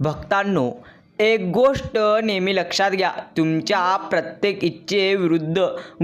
भक्तांनो एक गोष्ट नेहमी लक्षात घ्या. तुमच्या प्रत्येक इच्छेविरुद्ध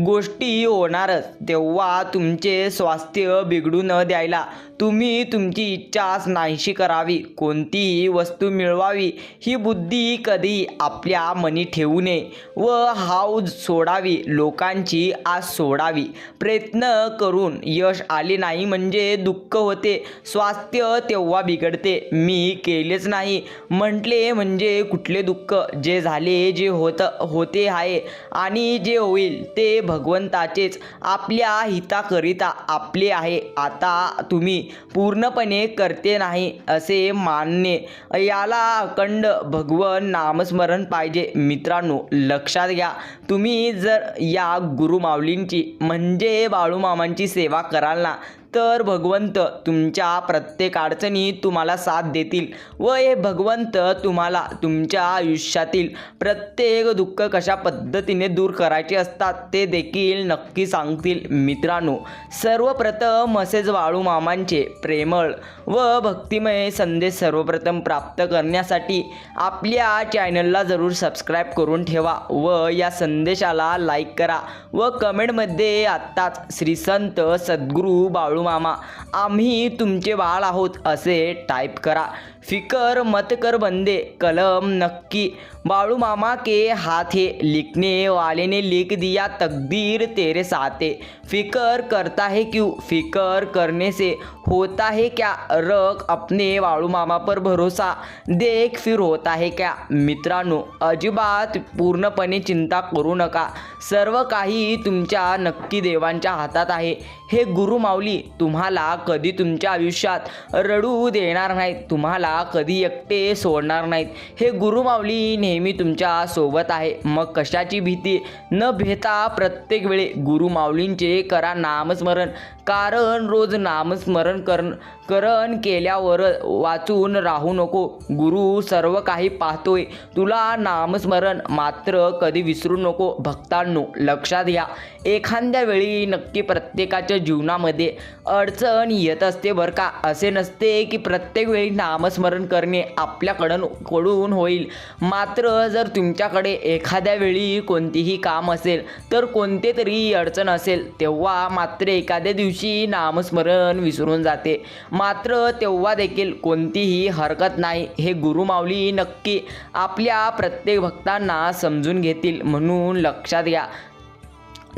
गोष्टी होणारच. तेव्हा तुमचे स्वास्थ्य बिघडू न द्यायला. तुम्ही तुमची इच्छाच नाहीशी करावी. कोणतीही वस्तू मिळवावी ही बुद्धी कधी आपल्या मनी ठेवू नये व हाऊज सोडावी. लोकांची आज सोडावी. प्रयत्न करून यश आले नाही म्हणजे दुःख होते. स्वास्थ्य तेव्हा बिघडते. मी केलेच नाही. म्हटले म्हणजे कुठले दुःख? जे झाले जे होत होते आहे आणि जे होईल ते भगवंताचेच. आपल्या हिताकरिता आपले आहे. आता तुम्ही पूर्णपणे करते नाही असे मानणे. याला अखंड भगवन नामस्मरण पाहिजे. मित्रांनो लक्षात घ्या. तुम्ही जर या गुरुमाऊलींची म्हणजे बाळूमामांची सेवा कराल ना तर भगवंत तुमच्या प्रत्येक अडचणी तुम्हाला साथ देतील व हे भगवंत तुम्हाला तुमच्या आयुष्यातील प्रत्येक दुःख कशा पद्धतीने दूर करायचे असतात ते देखील नक्की सांगतील. मित्रांनो सर्वप्रथम असेच बाळूमामांचे प्रेमळ व भक्तिमय संदेश सर्वप्रथम प्राप्त करण्यासाठी आपल्या चॅनलला जरूर सबस्क्राईब करून ठेवा व या संदेशाला लाईक करा व कमेंटमध्ये आत्ताच श्री संत सद्गुरू मामा आम्ही तुमचे बाळ आहोत असे टाईप करा. फिकर मत कर बंदे कलम नक्की। बाळू मामा के हाथ है लिखने वाले ने लिख दिया तकदीर तेरे साथे। फिकर करता है क्यों? फिकर करने से होता है क्या? रख अपने बाळू मामा पर भरोसा। देख फिर होता है क्या? मित्रांनो अजिबात पूर्णपणे चिंता करू नका। सर्व काही तुमच्या नक्की देवांच्या हातात आहे. हे गुरुमाऊली तुम्हाला कधी तुमच्या आयुष्यात रडू देणार नाहीत. तुम्हाला कधी एकटे सोडणार नाहीत. हे गुरुमाऊली नेहमी तुमच्यासोबत आहे. मग कशाची भीती? न भेता प्रत्येक वेळी गुरुमाऊलींचे करा नामस्मरण. कारण रोज नामस्मरण कर करण केल्यावर वाचून राहू नको. गुरु सर्व काही पाहतोय. तुला नामस्मरण मात्र कधी विसरू नको. भक्तांनो लक्षात घ्या. एखाद्या वेळी नक्की प्रत्येकाच्या जीवनामध्ये अडचण येत असते बरं का. असे नसते की प्रत्येक वेळी नामस्मरण करणे आपल्याकडून कडून होईल. मात्र जर तुमच्याकडे एखाद्या वेळी कोणतीही काम असेल तर कोणते तरी अडचण असेल तेव्हा मात्र एखाद्या दिवशी नामस्मरण विसरून जाते. मात्र तेव्हा देखील कोणतीही हरकत नाही. हे गुरुमाऊली नक्की आपल्या प्रत्येक भक्तांना समजून घेतील म्हणून लक्षात घ्या.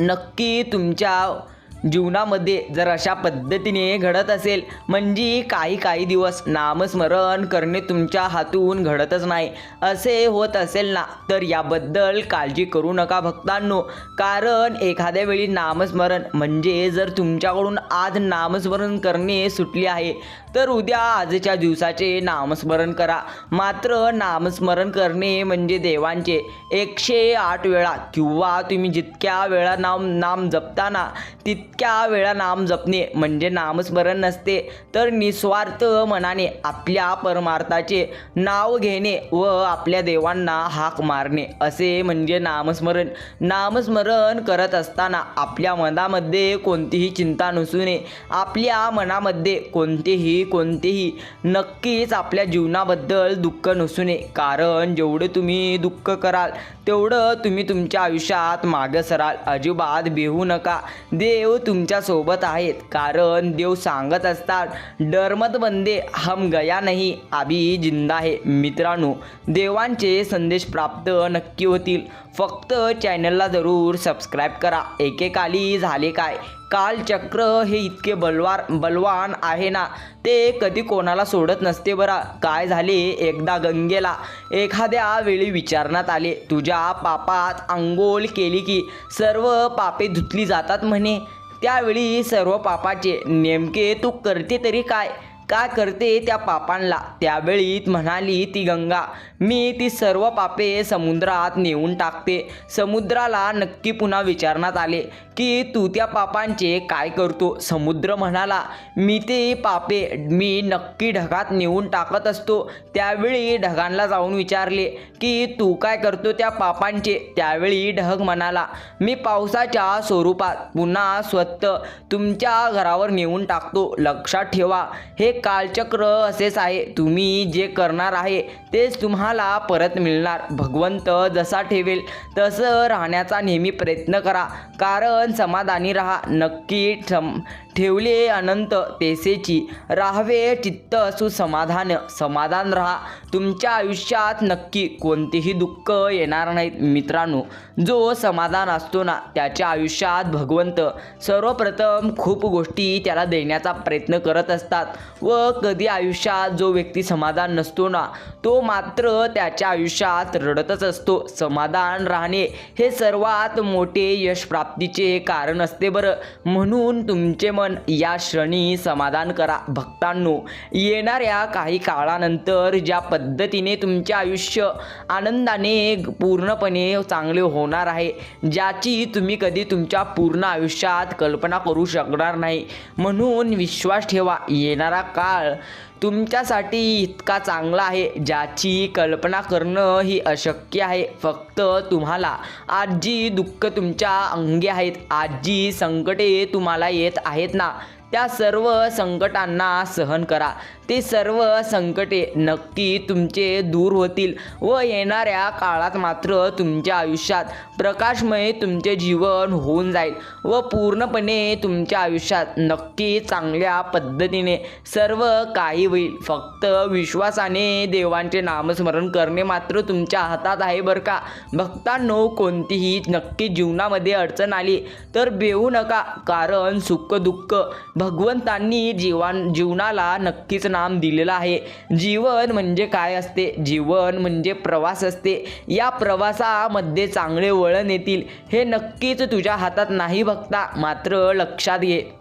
नक्की तुमच्या जीवनामध्ये जर अशा पद्धतीने घडत असेल म्हणजे काही काही दिवस नामस्मरण करणे तुमच्या हातून घडतच नाही. असे होत असेल ना तर याबद्दल काळजी करू नका भक्तांनो. कारण एखाद्या वेळी नामस्मरण म्हणजे जर तुमच्याकडून आज नामस्मरण करणे सुटले आहे तर उद्या आजच्या दिवसाचे नामस्मरण करा. मात्र नामस्मरण करणे म्हणजे देवांचे. एकशे आठ वेळा किंवा तुम्ही जितक्या वेळा नाम नाम जपताना तित इतक्या वेळा नाम जपणे म्हणजे नामस्मरण नसते तर निस्वार्थ मनाने आपल्या परमार्थाचे नाव घेणे व आपल्या देवांना हाक मारणे. असे म्हणजे नामस्मरण. नामस्मरण करत असताना आपल्या मनामध्ये कोणतीही चिंता नसू नये. आपल्या मनामध्ये कोणतेही कोणतेही नक्कीच आपल्या जीवनाबद्दल दुःख नसू नये. कारण जेवढे तुम्ही दुःख कराल तेवढं तुम्ही तुमच्या आयुष्यात मागे सराल. अजिबात बेहू नका. देव तुमच्यासोबत आहेत. कारण देव सांगत असतात डरमत बंदे हम गया नाही अभी जिंदा आहे मित्रांनो देवांचे संदेश प्राप्त नक्की होतील. फक्त चॅनलला जरूर सबस्क्राईब करा. एकेकाली झाले काय? कालचक्र हे इतके बलवार बलवान आहे ना? ते कधी कोणाला सोडत नसते बरा. काय झाले? एकदा गंगेला. एखाद्या वेळी विचारण्यात आले तुझ्या पापात आंघोळ केली की सर्व पापे धुतली जातात म्हणे. त्यावेळी सर्व पापाचे नेमके तू करते तरी काय? काय करते त्या पापांना त्यावेळी म्हणाली ती गंगा मी ती सर्व पापे समुद्रात नेऊन टाकते. समुद्राला नक्की पुन्हा विचारण्यात आले की तू त्या पापांचे काय करतो? समुद्र म्हणाला मी ते पापे मी नक्की ढगात नेऊन टाकत असतो. त्यावेळी ढगांना जाऊन विचारले की तू काय करतो त्या पापांचे? त्यावेळी ढग म्हणाला मी पावसाच्या स्वरूपात पुन्हा स्वतः तुमच्या घरावर नेऊन टाकतो. लक्षात ठेवा हे कालचक्र असेच आहे. तुम्ही जे करणार आहे तेच तुम्हाला तुम्हाला परत मिळणार. भगवंत जसा ठेवेल तसं राहण्याचा नेहमी प्रयत्न करा. कारण समाधानी राहा. नक्की ठम ठेवले अनंत तेसेची. राहावे चित्त असू समाधान समाधान राहा. तुमच्या आयुष्यात नक्की कोणतेही दुःख येणार नाहीत. मित्रांनो जो समाधान असतो ना त्याच्या आयुष्यात भगवंत सर्वप्रथम खूप गोष्टी त्याला देण्याचा प्रयत्न करत असतात. व कधी आयुष्यात जो व्यक्ती समाधान नसतो ना तो मात्र त्याच्या आयुष्यात रडतच असतो. समाधान राहणे हे सर्वात मोठे यश प्राप्तीचे कारण असते बरं. म्हणून तुमचे मन या क्षणी समाधान करा. भक्तांनो येणाऱ्या काही काळानंतर ज्या पद्धतीने तुमचे आयुष्य आनंदाने पूर्णपणे चांगले होणार आहे ज्याची तुम्ही कधी तुमच्या पूर्ण आयुष्यात कल्पना करू शकणार नाही. म्हणून विश्वास ठेवा येणारा काळ तुमच्यासाठी इतका चांगला आहे ज्याची कल्पना करणं ही अशक्य आहे. फक्त तुम्हाला आज जी दुःख तुमच्या अंगी आहेत. आज जी संकटे तुम्हाला येत आहेत ना? त्या सर्व संकटांना सहन करा. ते सर्व संकटे नक्की तुमचे दूर होतील व येणाऱ्या काळात मात्र तुमच्या आयुष्यात प्रकाशमय तुमचे जीवन होऊन जाईल व पूर्णपणे तुमच्या आयुष्यात नक्की चांगल्या पद्धतीने सर्व काही होईल. फक्त विश्वासाने देवांचे नामस्मरण करणे मात्र तुमच्या हातात आहे बरं का? भक्तांनो कोणतीही नक्की जीवनामध्ये अडचण आली तर बेऊ नका. कारण सुख दुःख भगवंतांनी जीवन जीवनाला नक्कीच नाम दिलेलं आहे. जीवन म्हणजे काय असते? जीवन म्हणजे प्रवास असते. या प्रवासामध्ये चांगले वळण येतील. हे नक्कीच तुझ्या हातात नाही बघता. मात्र लक्षात घे.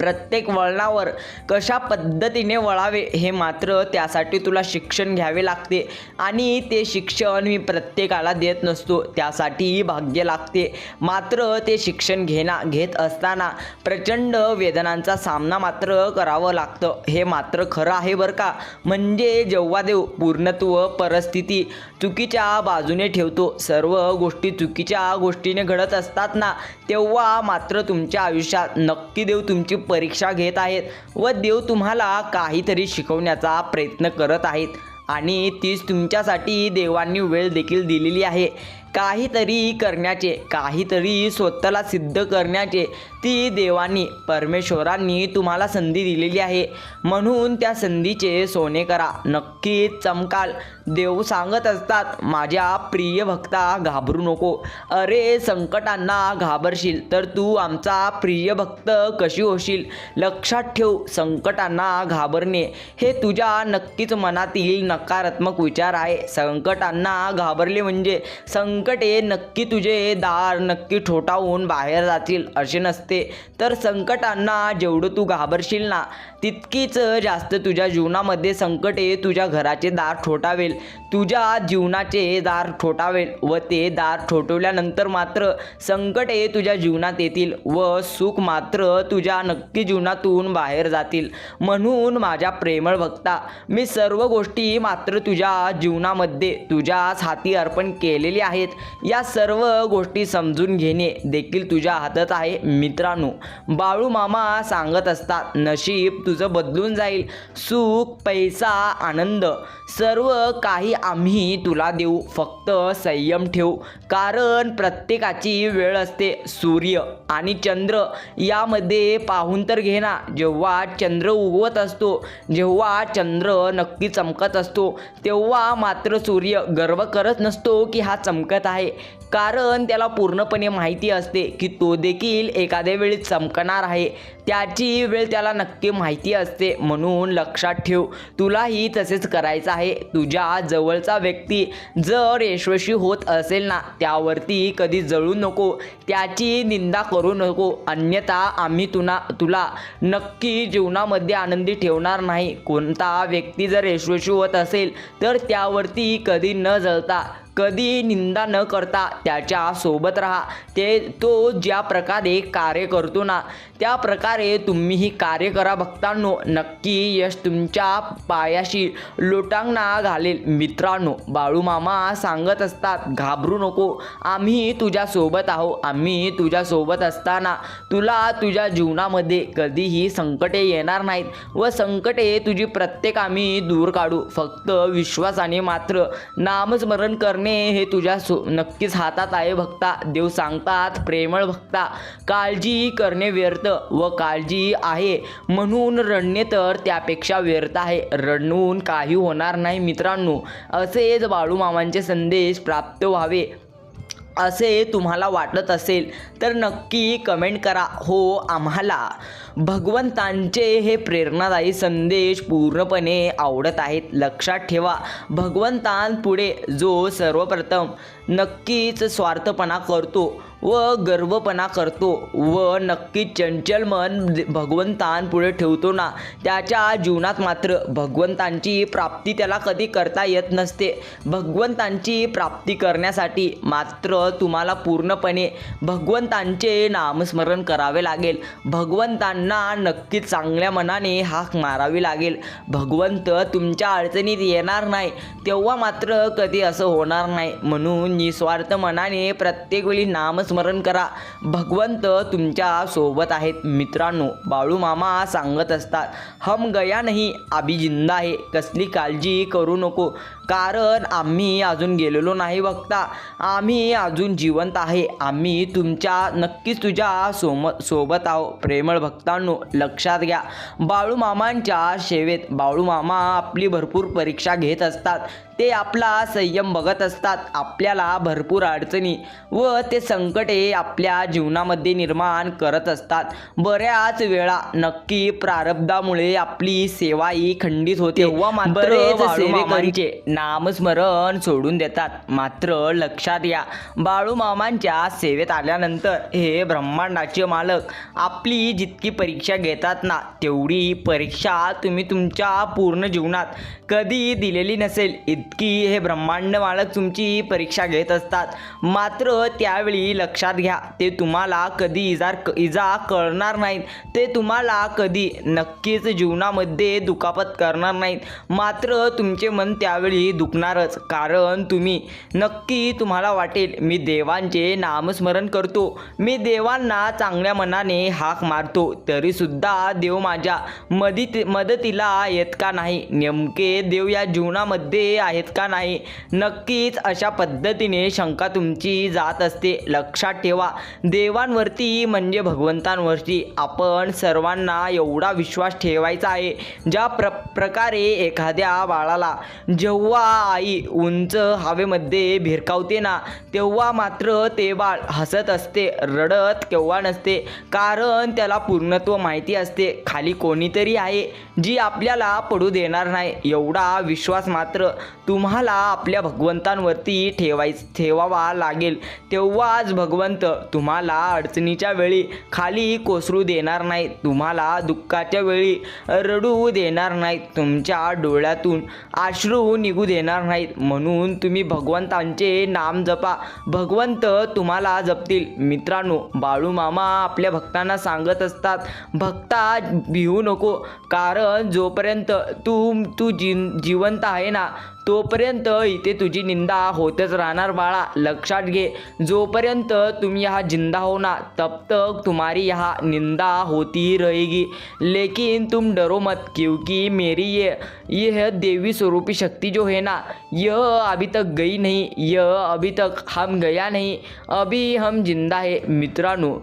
प्रत्येक वळणावर कशा पद्धतीने वळावे हे मात्र त्यासाठी तुला शिक्षण घ्यावे लागते. आणि ते शिक्षण मी प्रत्येकाला देत नसतो त्यासाठीही भाग्य लागते. मात्र ते शिक्षण घेना घेत असताना प्रचंड वेदनांचा सामना मात्र करावं लागतं. हे मात्र खरं आहे बरं का? म्हणजे जेव्हा देव पूर्णत्व परिस्थिती चुकीच्या बाजूने ठेवतो सर्व गोष्टी चुकीच्या गोष्टीने घडत असतात ना तेव्हा मात्र तुमच्या आयुष्यात नक्की देव तुमची परीक्षा घेत आहेत व देव तुम्हाला काहीतरी शिकवण्याचा प्रयत्न करत आहेत. आणि तीच तुमच्यासाठी देवांनी वेळ देखील दिलेली आहे. काहीतरी करण्याचे काहीतरी स्वतःला सिद्ध करण्याचे ती देवांनी परमेश्वरांनी तुम्हाला संधी दिलेली आहे. म्हणून त्या संधीचे सोने करा. नक्कीच चमकाल. देव सांगत असतात माझ्या प्रिय भक्ता घाबरू नको. अरे संकटांना घाबरशील तर तू आमचा प्रिय भक्त कशी होशील? लक्षात ठेव संकटांना घाबरणे हे तुझ्या नक्कीच मनातील नकारात्मक विचार आहे. संकटांना घाबरले म्हणजे संकटे नक्की तुझे दार नक्की ठोठावून बाहेर जातील असे नसते. तर संकटांना जेवढं तू घाबरशील ना तितकीच जास्त तुझ्या जीवनामध्ये संकटे तुझ्या घराचे दार ठोठावेल. तुझ्या जीवनाचे दार ठोठावे व ते दार ठोठवल्यानंतर मात्र संकटे तुझ्या जीवनात येतील व सुख मात्र तुझ्या नक्की जीवनातून बाहेर जातील. म्हणून माझ्या प्रेमळ भक्ता मी सर्व गोष्टी मात्र तुझ्या जीवनामध्ये तुझ्याच हाती अर्पण केलेली आहेत. या सर्व गोष्टी समजून घेणे देखील तुझ्या हातात आहे मित्रांनो. बाळू मामा सांगत असतात नशीब तुझं बदलून जाईल. सुख पैसा आनंद सर्व काही आम्ही तुला देऊ. फक्त संयम ठेव. कारण प्रत्येकाची वेळ असते. सूर्य आणि चंद्र यामध्ये पाहून तर घे ना. जेव्हा चंद्र उगवत असतो जेव्हा चंद्र नक्की चमकत असतो तेव्हा मात्र सूर्य गर्व करत नसतो की हा चमकत आहे. कारण त्याला पूर्णपणे माहिती असते की तो देखील एखाद्या वेळी चमकणार आहे. त्याची वेळ त्याला नक्की माहिती असते. म्हणून लक्षात ठेव तुलाही तसेच करायचं आहे. तुझ्या जवळचा व्यक्ती जर यशस्वी होत असेल ना त्यावरती कधी जळू नको. त्याची निंदा करू नको. अन्यथा आम्ही तुना तुला नक्की जीवनामध्ये आनंदी ठेवणार नाही. कोणता व्यक्ती जर यशस्वी होत असेल तर त्यावरती कधी न जळता कधी निंदा न करता त्याच्या सोबत राहा. ते तो ज्या प्रकारे कार्य करतो ना त्या प्रकारे तुम्हीही कार्य करा भक्तांनो. नक्की यश तुमच्या पायाशी लोटांगणा घालेल. मित्रांनो बाळूमामा सांगत असतात घाबरू नको. आम्ही तुझ्यासोबत आहो. आम्ही तुझ्यासोबत असताना तुला तुझ्या जीवनामध्ये कधीही संकटे येणार नाहीत व संकटे तुझी प्रत्येक आम्ही दूर काढू. फक्त विश्वासाने मात्र नामस्मरण करणे हे तुझ्या सो नक्कीच हातात आहे भक्ता. देव सांगतात प्रेमळ भक्ता. काळजी करणे व्यर्थ व काळजी आहे. म्हणून रडणे तर त्यापेक्षा व्यर्थ आहे. रडून काही होणार नाही मित्रांनो. असेच बाळूमामांचे संदेश प्राप्त व्हावे. असे तुम्हाला वाटत असेल तर नक्की कमेंट करा. हो आम्हाला. भगवंतांचे हे प्रेरणादायी संदेश पूर्णपणे आवडत आहेत. लक्षात ठेवा भगवंतांपुढे जो सर्वप्रथम नक्कीच स्वार्थपणा करतो व गर्वपणा करतो. व नक्कीच चंचल मन भगवंतांपुढे ठेवतो ना. त्याच्या जीवनात मात्र भगवंतांची प्राप्ती त्याला कधी करता येत नसते. भगवंतांची प्राप्ती करण्यासाठी मात्र तुम्हाला पूर्णपणे भगवंतांचे नामस्मरण करावे लागेल. भगवंतांना नक्कीच चांगल्या मनाने हाक मारावी लागेल. भगवंत तुमच्या अडचणीत येणार नाही. तेव्हा मात्र कधी असं होणार नाही. म्हणून निस्वार्थ मनाने प्रत्येक वेळी नामस्मरण करा. भगवंत तुमच्यासोबत आहेत. मित्रांनो बाळू मामा सांगत असतात हम गया नाही आबी जिंदा आहे कसली काळजी करू नको. कारण आम्ही अजून गेलेलो नाही बघता आम्ही अजून जिवंत आहे. आम्ही तुमच्या नक्कीच तुझ्या सोम सोबत आहो. प्रेमळ भक्तांनो लक्षात घ्या. बाळूमामांच्या सेवेत बाळूमामा आपली भरपूर परीक्षा घेत असतात. ते आपला संयम बघत असतात. आपल्याला भरपूर अडचणी व ते संकटे आपल्या जीवनामध्ये निर्माण करत असतात. बऱ्याच वेळा नक्की प्रारब्धामुळे आपली सेवा ही खंडित होते. तेव्हा मात्र नामस्मरण सोडून देतात. मात्र लक्षात या बाळूमामांच्या सेवेत आल्यानंतर हे ब्रह्मांडाचे मालक आपली जितकी परीक्षा घेतात ना तेवढी परीक्षा तुम्ही तुमच्या पूर्ण जीवनात कधी दिलेली नसेल. इतकी हे ब्रह्मांड मालक तुमची परीक्षा घेत असतात. मात्र त्यावेळी लक्षात घ्या ते तुम्हाला कधी इजार क इजा कळणार नाहीत. ते तुम्हाला कधी नक्कीच जीवनामध्ये दुखापत करणार नाहीत. मात्र तुमचे मन त्यावेळी दुखणारच. कारण तुम्ही नक्की तुम्हाला वाटेल मी देवांचे नामस्मरण करतो. मी देवांना चांगल्या मनाने हाक मारतो. तरीसुद्धा देव माझ्या मदित मदतीला येत का नाही? नेमके देव या जीवनामध्ये आहेत का नाही? नक्कीच अशा पद्धतीने शंका तुमची जात असते. लक्षात ठेवा देवांवरती म्हणजे भगवंतांवरती आपण सर्वांना एवढा विश्वास ठेवायचा आहे. ज्या प्र प्रकारे एखाद्या बाळाला जेव्हा आई उंच हवेमध्ये भिरकावते ना तेव्हा मात्र ते बाळ हसत असते रडत केव्हा नसते. कारण त्याला पूर्णत्व माहिती असते खाली कोणीतरी आहे जी आपल्याला पडू देणार नाही. एवढा विश्वास मात्र तुम्हाला आपल्या भगवंतांवरती ठेवाय ठेवावा लागेल. तेव्हाच भगवंत तुम्हाला अडचणीच्या वेळी खाली कोसरू देणार नाही तुम्हाला दुःखाच्या वेळी रडू देणार नाही. तुमच्या डोळ्यातून आश्रू निघू देणार नाहीत. म्हणून तुम्ही भगवंतांचे नाम जपा. भगवंत तुम्हाला जपतील. मित्रांनो बाळू मामा आपल्या भक्तांना सांगत असतात भक्ता भिवू नको. कारण जोपर्यंत तू तू जी जिवंत आहे ना तोपर्यंत इथे तुझी निंदा होतच राहणार बाळा. लक्षात घे. जोपर्यंत तुम यहाँ जिंदा हो ना तब तक तुम्हारी यहाँ निंदा होती रहेगी. लेकिन तुम डरो मत क्योंकि मेरी ये यह देवी स्वरूपी शक्ति जो है ना यह अभी तक गई नहीं यह अभी तक हम गया नहीं अभी हम जिंदा है मित्रांनो.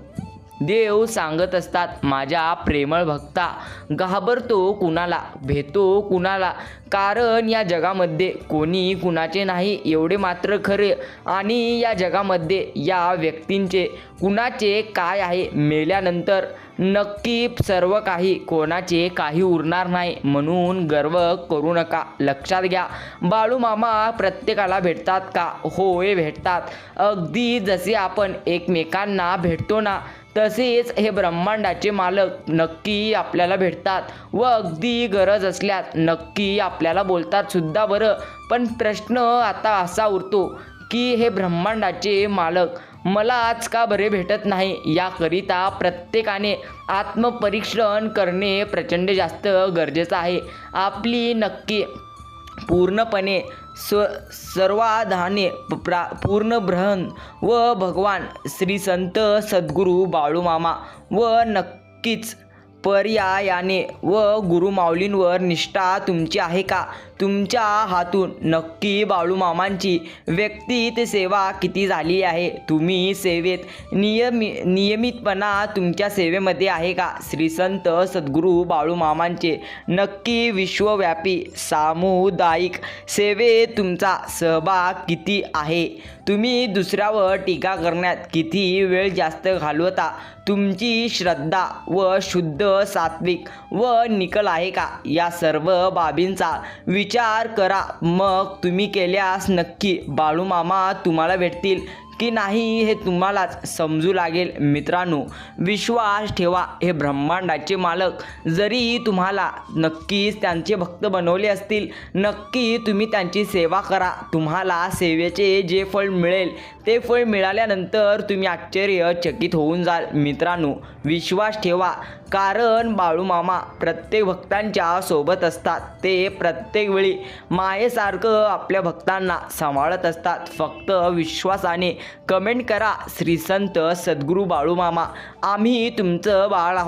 देव सांगत असतात माझ्या प्रेमळ भक्ता घाबरतो कुणाला भेतो कुणाला? कारण या जगामध्ये कोणी कुणाचे नाही एवढे मात्र खरे. आणि या जगामध्ये या व्यक्तींचे कुणाचे काय आहे मेल्यानंतर नक्की सर्व काही कोणाचे काही उरणार नाही. म्हणून गर्व करू नका. लक्षात घ्या बाळू मामा प्रत्येकाला भेटतात का? होय भेटतात. अगदी जसे आपण एकमेकांना भेटतो ना तसेच हे ब्रह्मांडाचे मालक नक्की आपल्याला भेटतात व अगदी गरज असल्यास नक्की आपल्याला बोलतात सुद्धा बरं. पण प्रश्न आता असा उरतो की हे ब्रह्मांडाचे मालक मला आज का बरे भेटत नाही? याकरिता प्रत्येकाने आत्मपरीक्षण करणे प्रचंड जास्त गरजेचं आहे. आपली नक्की पूर्णपणे स्व सर्वाधाने प्रा पूर्ण ब्रहण व भगवान श्री संत सद्गुरू बाळूमामा व नक्कीच पर्यायाने व गुरुमाऊलींवर निष्ठा तुमची आहे का? तुमच्या हातून नक्की बाळूमामांची व्यक्तित सेवा किती झाली आहे? तुम्ही सेवेत नियमि नियमितपणा तुमच्या सेवेमध्ये आहे का? श्री संत सद्गुरू बाळूमामांचे नक्की विश्वव्यापी सामुदायिक सेवेत तुमचा सहभाग किती आहे? तुम्ही दुसऱ्यावर टीका करण्यात किती वेळ जास्त घालवता? तुमची श्रद्धा व शुद्ध सात्विक व निकल आहे का? या सर्व बाबींचा विचार करा. मग तुम्ही केल्यास नक्की बाळूमामा तुम्हाला भेटतील की नाही हे तुम्हालाच समजू लागेल. मित्रांनो विश्वास ठेवा. हे ब्रह्मांडाचे मालक जरी तुम्हाला नक्कीच त्यांचे भक्त बनवले असतील नक्की तुम्ही त्यांची सेवा करा. तुम्हाला सेवेचे जे फळ मिळेल ते फळ मिळाल्यानंतर तुम्ही आश्चर्यचकित होऊन जाल. मित्रांनो विश्वास ठेवा. कारण बाळूमामा प्रत्येक भक्तांच्या सोबत असतात. ते प्रत्येक वेळी मायेसारखं आपल्या भक्तांना सांभाळत असतात. फक्त विश्वासाने कमेंट करा. श्री संत सद्गुरू बाळूमामा आम्ही तुमचं बाळ आहोत.